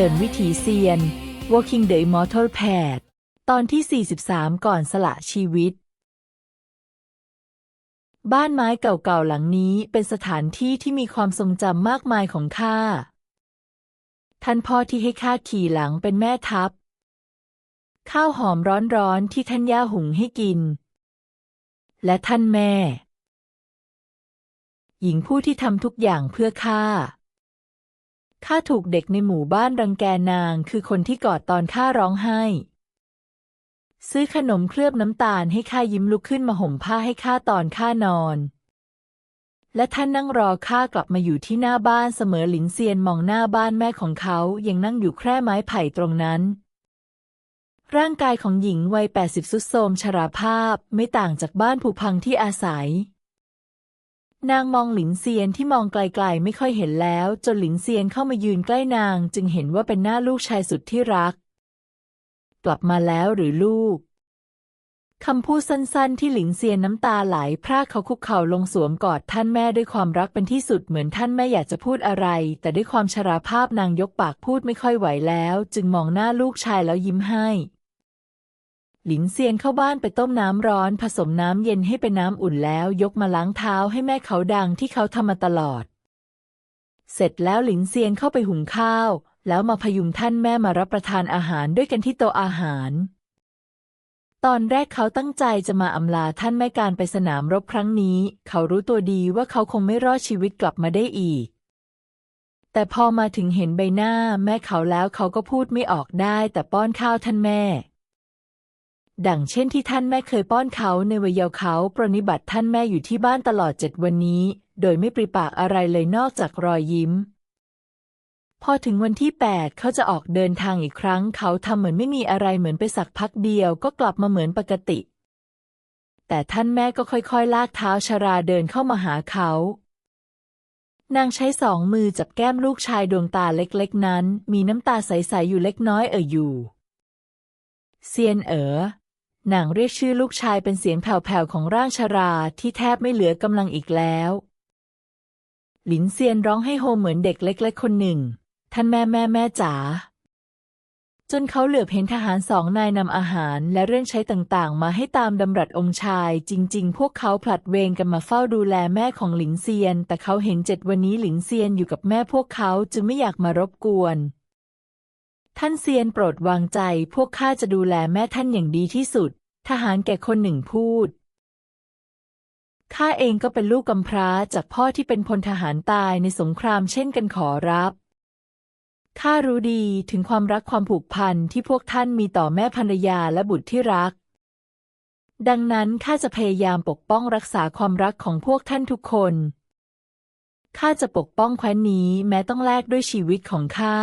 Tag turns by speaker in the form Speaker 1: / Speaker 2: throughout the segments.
Speaker 1: ดินวิถีเซียน Walking the Immortal Path ตอนที่ 43 ก่อนสละชีวิต บ้านไม้เก่าๆหลังนี้เป็นสถานที่ที่มีความทรงจำมากมายของข้า ท่านพ่อที่ให้ข้าขี่หลังเป็นแม่ทัพ ข้าวหอมร้อนๆที่ท่านย่าหุงให้กิน และท่านแม่ หญิงผู้ที่ทำทุกอย่างเพื่อข้า ข้าถูกเด็กในหมู่บ้านรังแกนางคือคนที่กอดตอนข้าร้องไห้ ซื้อขนมเคลือบน้ำตาลให้ข้ายิ้มลุกขึ้นมาห่มผ้าให้ข้าตอนข้านอน และท่านนั่งรอข้ากลับมาอยู่ที่หน้าบ้านเสมอหลินเซียนมองหน้าบ้านแม่ของเขายังนั่งอยู่แคร่ไม้ไผ่ตรงนั้น ร่างกายของหญิงวัยแปดสิบสุดโทรมชราภาพไม่ต่างจากบ้านผุพังที่อาศัย นางมองหลินเซียนที่มองไกลๆไม่ค่อยเห็นแล้ว จนหลินเซียนเข้ามายืนใกล้นาง จึงเห็นว่าเป็นหน้าลูกชายสุดที่รัก กลับมาแล้วหรือลูกคำพูดสั้นๆ ที่หลินเซียนน้ำตาไหลพรากเขาคุกเข่าลงสวมกอดท่านแม่ด้วยความรักเป็นที่สุดเหมือนท่านแม่อยากจะพูดอะไร แต่ด้วยความชราภาพนางยกปากพูดไม่ค่อยไหวแล้ว จึงมองหน้าลูกชายแล้วยิ้มให้ หลินเซียนเข้าบ้านไปต้มน้ำร้อน ผสมน้ำเย็นให้เป็นน้ำอุ่นแล้วยกมาล้างเท้าให้แม่เขาดังที่เขาทำมาตลอด เสร็จแล้วหลินเซียนเข้าไปหุงข้าว แล้วมาพยุงท่านแม่มารับประทานอาหารด้วยกันที่โต๊ะอาหาร ตอนแรกเขาตั้งใจจะมาอำลาท่านแม่การไปสนามรบครั้งนี้ เขารู้ตัวดีว่าเขาคงไม่รอดชีวิตกลับมาได้อีกแต่พอมาถึงเห็นใบหน้าแม่เขาแล้วเขาก็พูดไม่ออกได้แต่ป้อนข้าวท่านแม่ ดังเช่นที่ท่านแม่เคยป้อนเขาในวัยเยาว์เขาปรนนิบัติท่านแม่อยู่ที่บ้านตลอดเจ็ดวันนี้ โดยไม่ปริปากอะไรเลยนอกจากรอยยิ้ม พอถึงวันที่แปดเขาจะออกเดินทางอีกครั้ง เขาทำเหมือนไม่มีอะไรเหมือนไปสักพักเดียวก็กลับมาเหมือนปกติ แต่ท่านแม่ก็ค่อยๆ ลากเท้าชาราเดินเข้ามาหาเขา นางใช้สองมือจับแก้มลูกชายดวงตาเล็กๆ นั้น มีน้ำตาใสๆอยู่เล็กน้อยเอ่ยอยู่เซียนเอ๋อ นางเรียกชื่อลูกชายเป็นเสียงแผ่วๆของร่างชาราที่แทบไม่เหลือกำลังอีกแล้ว หลินเซียนร้องให้โฮเหมือนเด็กเล็กๆคนหนึ่ง ท่านแม่แม่แม่จ๋าจนเขาเหลือบเห็นทหารสองนายนำอาหารและเรื่องใช้ต่างๆ มาให้ตามดำรัสองค์ชาย จริง ๆ พวกเขาผลัดเวรกันมาเฝ้าดูแลแม่ของหลินเซียน แต่เขาเห็นเจ็ดวันนี้หลินเซียนอยู่กับแม่พวกเขาจึงไม่อยากมารบกวน ท่านเซียนโปรดวางใจ พวกข้าจะดูแลแม่ท่านอย่างดีที่สุด ทหารแก่คนหนึ่งพูด ข้าเองก็เป็นลูกกำพร้าจากพ่อที่เป็นพลทหารตายในสงครามเช่นกันขอรับ ข้ารู้ดีถึงความรักความผูกพันที่พวกท่านมีต่อแม่ภรรยาและบุตรที่รัก ดังนั้นข้าจะพยายามปกป้องรักษาความรักของพวกท่านทุกคน ข้าจะปกป้องแคว้นนี้แม้ต้องแลกด้วยชีวิตของข้า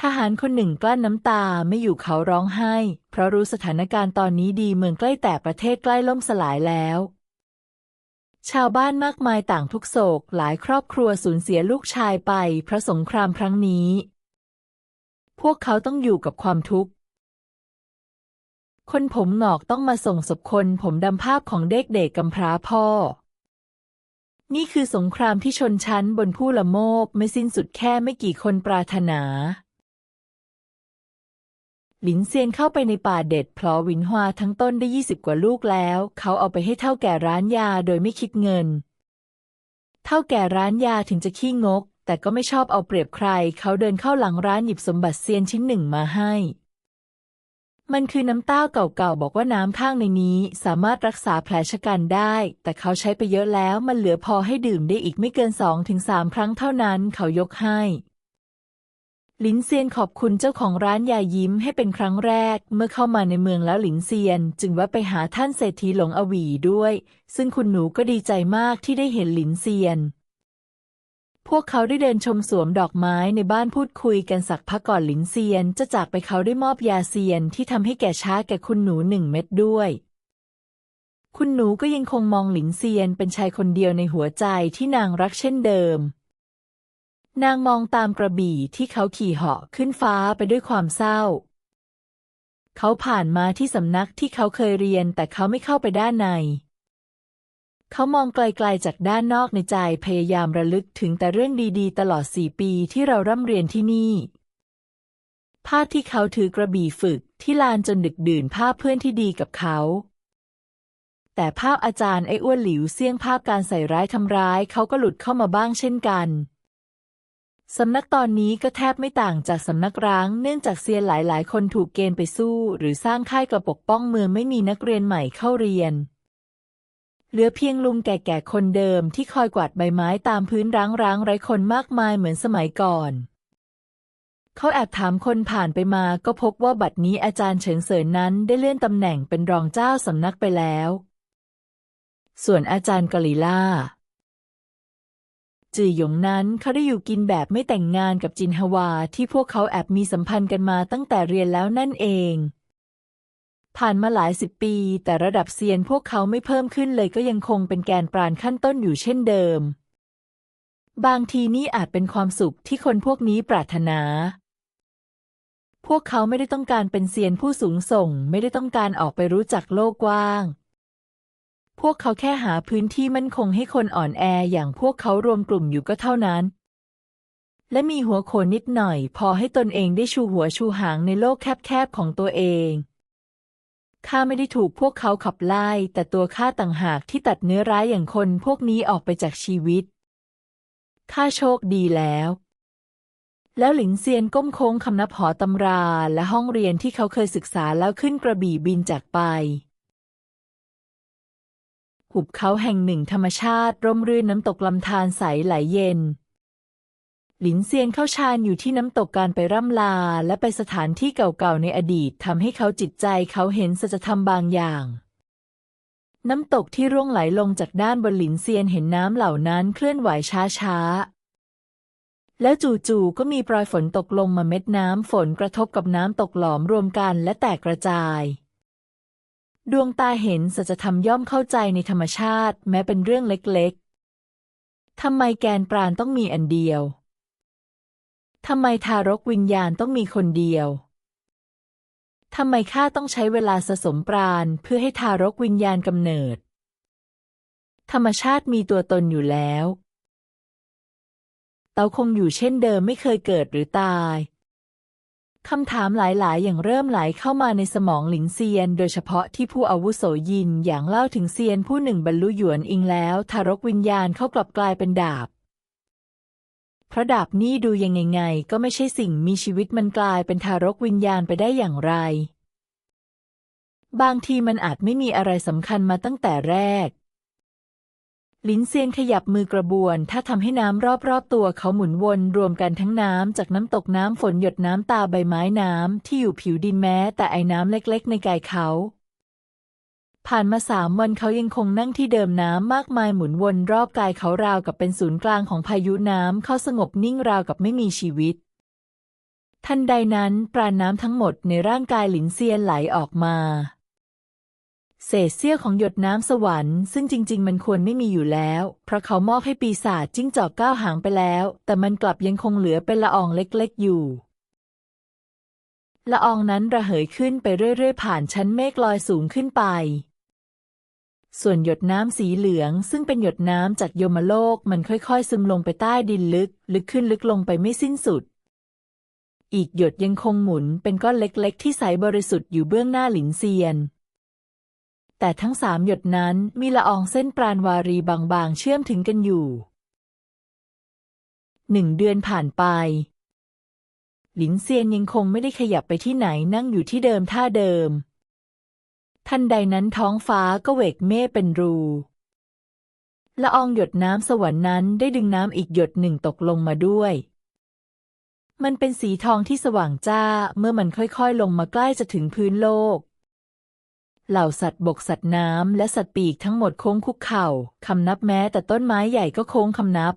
Speaker 1: ทหารคนหนึ่งกลั้นน้ำตาไม่อยู่เขาร้องไห้ เพราะรู้สถานการณ์ตอนนี้ดีเมืองใกล้แต่ประเทศใกล้ล่มสลายแล้ว ชาวบ้านมากมายต่างทุกโศก หลายครอบครัวสูญเสียลูกชายไปเพราะสงครามครั้งนี้ พวกเขาต้องอยู่กับความทุกข์ คนผมหงอกต้องมาส่งศพคนผมดำภาพของเด็กเด็กกำพร้าพ่อ นี่คือสงครามที่ชนชั้นบนผู้ละโมบไม่สิ้นสุดแค่ไม่กี่คนปรารถนา หลินเซียนเข้าไปในป่าเด็ดพลอวินฮวาทั้งต้นได้ยี่สิบกว่าลูกแล้ว เขาเอาไปให้เท่าแก่ร้านยาโดยไม่คิดเงิน เท่าแก่ร้านยาถึงจะขี้งก แต่ก็ไม่ชอบเอาเปรียบใคร เขาเดินเข้าหลังร้านหยิบสมบัติเซียนชิ้นหนึ่งมาให้ มันคือน้ำเต้าเก่าๆบอกว่าน้ำข้างในนี้สามารถรักษาแผลชะกันได้ แต่เขาใช้ไปเยอะแล้วมันเหลือพอให้ดื่มได้อีกไม่เกินสองถึงสามครั้งเท่านั้น เขายกให้ หลินเซียนขอบคุณเจ้าของร้านยายิ้มให้เป็นครั้งแรก เมื่อเข้ามาในเมืองแล้วหลินเซียน จึงแวะไปหาท่านเศรษฐีหลงอวีด้วย ซึ่งคุณหนูก็ดีใจมากที่ได้เห็นหลินเซียน พวกเขาได้เดินชมสวมดอกไม้ในบ้านพูดคุยกันสักพักก่อนหลินเซียน จะจากไปเขาได้มอบยาเซียนที่ทำให้แก่ช้าแก่คุณหนูหนึ่งเม็ดด้วยคุณหนูก็ยังคงมองหลินเซียนเป็นชายคนเดียวในหัวใจที่นางรักเช่นเดิม นางมองตามกระบี่ที่เขาขี่เหาะขึ้นฟ้าไปด้วยความเศร้า เขาผ่านมาที่สำนักที่เขาเคยเรียนแต่เขาไม่เข้าไปด้านใน เขามองไกลๆจากด้านนอกในใจพยายามระลึกถึงแต่เรื่องดีๆ ตลอดสี่ปีที่เราร่ำเรียนที่นี่ภาพที่เขาถือกระบี่ฝึกที่ลานจนดึกดื่นภาพเพื่อนที่ดีกับเขา แต่ภาพอาจารย์ไอ้อ้วนหลิวเสี่ยงภาพการใส่ร้ายทำร้ายเขาก็หลุดเข้ามาบ้างเช่นกัน สำนักตอนนี้ก็แทบไม่ต่างจากสำนักร้าง เนื่องจากเซียนหลายๆ คนถูกเกณฑ์ไปสู้ หรือสร้างค่ายกระปกป้องเมืองไม่มีนักเรียนใหม่เข้าเรียน เหลือเพียงลุงแก่ๆคนเดิมที่คอยกวาดใบไม้ตามพื้นร้างๆไร้คนมากมายเหมือนสมัยก่อน เขาแอบถามคนผ่านไปมาก็พบว่าบัดนี้อาจารย์เฉิงเสริญนั้นได้เลื่อนตำแหน่งเป็นรองเจ้าสำนักไปแล้ว ส่วนอาจารย์กลิล่า จือหยงนั้นเขาได้อยู่กินแบบไม่แต่งงานกับจินฮวาที่พวกเขาแอบมีสัมพันธ์กันมาตั้งแต่เรียนแล้วนั่นเอง ผ่านมาหลายสิบปี แต่ระดับเซียนพวกเขาไม่เพิ่มขึ้นเลยก็ยังคงเป็นแกนปราณขั้นต้นอยู่เช่นเดิม บางทีนี่อาจเป็นความสุขที่คนพวกนี้ปรารถนาพวกเขาไม่ได้ต้องการเป็นเซียนผู้สูงส่ง ไม่ได้ต้องการออกไปรู้จักโลกกว้าง พวกเขาแค่หาพื้นที่มั่นคงให้คนอ่อนแออย่างพวกเขารวมกลุ่มอยู่ก็เท่านั้น และมีหัวโขนนิดหน่อย พอให้ตนเองได้ชูหัวชูหางในโลกแคบๆของตัวเองข้าไม่ได้ถูกพวกเขาขับไล่ แต่ตัวข้าต่างหากที่ตัดเนื้อร้ายอย่างคนพวกนี้ออกไปจากชีวิตข้าโชคดีแล้ว แล้วหลินเซียนก้มโค้งคำนับหอตำราและห้องเรียนที่เขาเคยศึกษาแล้วขึ้นกระบี่บินจากไป หุบเขาแห่งหนึ่งธรรมชาติ ร่มรื่นน้ำตกลำธารใสไหลเย็น หลินเซียนเข้าชานอยู่ที่น้ำตกการไปร่ำลา และไปสถานที่เก่าๆในอดีตทำให้เขาจิตใจเขาเห็นสัจธรรมบางอย่าง น้ำตกที่ร่วงไหลลงจากด้านบนหลินเซียนเห็นน้ำเหล่านั้นเคลื่อนไหวช้าๆแล้วจู่ๆ ก็มีปลอยฝนตกลงมาเม็ดน้ำฝนกระทบกับน้ำตกหลอมรวมกันและแตกกระจาย ดวงตาเห็นสัจธรรมย่อมเข้าใจในธรรมชาติ แม้เป็นเรื่องเล็กๆ ทำไมแกนปราณต้องมีอันเดียว ทำไมทารกวิญญาณต้องมีคนเดียว ทำไมข้าต้องใช้เวลาสะสมปราณเพื่อให้ทารกวิญญาณกำเนิด ธรรมชาติมีตัวตนอยู่แล้ว เตาคงอยู่เช่นเดิมไม่เคยเกิดหรือตาย คำถามหลาย ๆ อย่างเริ่มไหลเข้ามาในสมองหลินเซียน โดยเฉพาะที่ผู้อาวุโสยินอย่างเล่าถึงเซียนผู้หนึ่งบรรลุหยวนอิงแล้ว ทารกวิญญาณเขากลับกลายเป็นดาบเพราะดาบนี่ดูยังไงไงก็ไม่ใช่สิ่งมีชีวิตมันกลายเป็นทารกวิญญาณไปได้อย่างไร บางทีมันอาจไม่มีอะไรสำคัญมาตั้งแต่แรก ลินเซียนขยับมือกระบวน ถ้าทำให้น้ำรอบๆตัวเขาหมุนวนรวมกันทั้งน้ำจากน้ำตกน้ำฝนหยดน้ำตาใบไม้น้ำที่อยู่ผิวดินแม้ แต่ไอ้น้ำเล็กๆ ในกายเขา ผ่านมาสามวันเขายังคงนั่งที่เดิมน้ำมากมายหมุนวนรอบกายเขาราวกับเป็นศูนย์กลางของพายุน้ำเขาสงบนิ่งราวกับไม่มีชีวิต ทันใดนั้นปราณน้ำทั้งหมดในร่างกายหลินเซียนไหลออกมา เศษเสี้ยวของหยดน้ำสวรรค์ซึ่งจริง ๆ มันควรไม่มีอยู่แล้ว เพราะเขามอบให้ปีศาจจิ้งจอกก้าวหางไปแล้ว แต่มันกลับยังคงเหลือเป็นละอองเล็กๆ อยู่ ละอองนั้นระเหยขึ้นไปเรื่อยๆ ผ่านชั้นเมฆลอยสูงขึ้นไป ส่วนหยดน้ำสีเหลือง ซึ่งเป็นหยดน้ำจากยมโลกมันค่อยๆ ซึมลงไปใต้ดินลึก ลึกขึ้นลึกลงไปไม่สิ้นสุด อีกหยดยังคงหมุนเป็นก้อนเล็ก ๆ ที่ใสบริสุทธิ์อยู่เบื้องหน้าหลินเซียน แต่ทั้งสามหยดนั้นมีละอองเส้นปราณวารีบางๆ เชื่อมถึงกันอยู่หนึ่งเดือนผ่านไป หลินเซียนยังคงไม่ได้ขยับไปที่ไหนนั่งอยู่ที่เดิมท่าเดิม ทันใดนั้นท้องฟ้าก็เวกเมฆเป็นรูละอองหยดน้ำสวรรค์นั้นได้ดึงน้ำอีกหยดหนึ่งตกลงมาด้วย มันเป็นสีทองที่สว่างจ้าเมื่อมันค่อยๆ ลงมาใกล้จะถึงพื้นโลก เหล่าสัตว์บกสัตว์น้ำและสัตว์ปีกทั้งหมดโค้งคุกเข่าคำนับแม้แต่ต้นไม้ใหญ่ก็โค้งคำนับ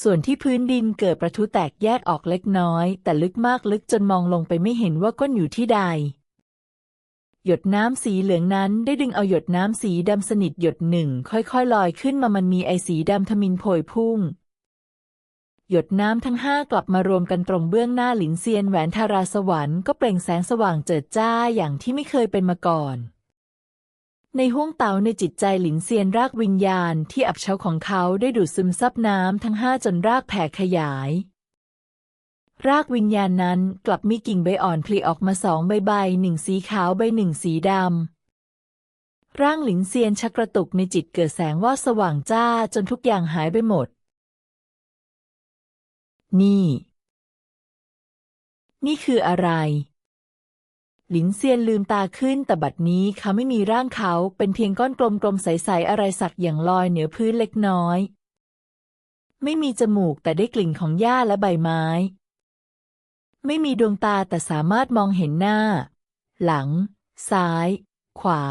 Speaker 1: ส่วนที่พื้นดินเกิดประทุแตกแยกออกเล็กน้อย แต่ลึกมากลึกจนมองลงไปไม่เห็นว่าก้นอยู่ที่ใด หยดน้ำสีเหลืองนั้นได้ดึงเอาหยดน้ำสีดำสนิทหยดหนึ่งค่อยๆลอยขึ้นมามันมีไอสีดำทมินโผยพุ่ง หยดน้ำทั้งห้ากลับมารวมกันตรงเบื้องหน้าหลินเซียนแหวนทาราสวรรค์ก็เปล่งแสงสว่างเจิดจ้าอย่างที่ไม่เคยเป็นมาก่อน ในห้วงเตาในจิตใจหลินเซียนรากวิญญาณที่อับเฉาของเขาได้ดูดซึมซับน้ำทั้งห้าจนรากแผ่ขยาย รากวิญญาณนั้นกลับมีกิ่งใบอ่อนผลิออกมาสองใบใบหนึ่งสีขาวใบหนึ่งสีดำร่างหลินเซียนชักกระตุกในจิตเกิดแสงว่าสว่างจ้าจนทุกอย่างหายไปหมด นี่ นี่คืออะไร หลินเซียนลืมตาขึ้นแต่บัดนี้เขาไม่มีร่างเขาเป็นเพียงก้อนกลมๆใสๆอะไรสักอย่างลอยเหนือพื้นเล็กน้อย ไม่มีจมูกแต่ได้กลิ่นของหญ้าและใบไม้ ไม่มีดวงตาแต่สามารถมองเห็นหน้า หลัง ซ้าย ขวา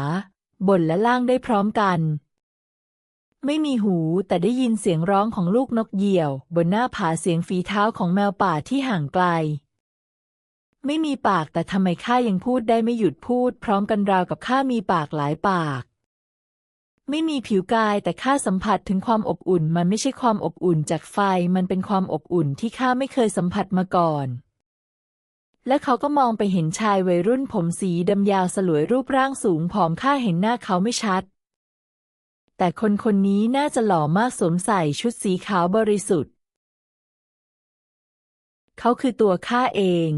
Speaker 1: บนและล่างได้พร้อมกัน ไม่มีหูแต่ได้ยินเสียงร้องของลูกนกเหยี่ยว บนหน้าผาเสียงฝีเท้าของแมวป่าที่ห่างไกล ไม่มีปากแต่ทำไมข้ายังพูดได้ไม่หยุดพูด พร้อมกันราวกับข้ามีปากหลายปาก ไม่มีผิวกายแต่ข้าสัมผัสถึงความอบอุ่น มันไม่ใช่ความอบอุ่นจากไฟมันเป็นความอบอุ่นที่ข้าไม่เคยสัมผัสมาก่อนและเขาก็มองไปเห็นชายวัยรุ่นผมสีดำยาวสลวยรูปร่างสูงผอมข้าเห็นหน้าเขาไม่ชัด แต่คนคนนี้น่าจะหล่อมากสวมใส่ชุดสีขาวบริสุทธิ์ เขาคือตัวข้าเอง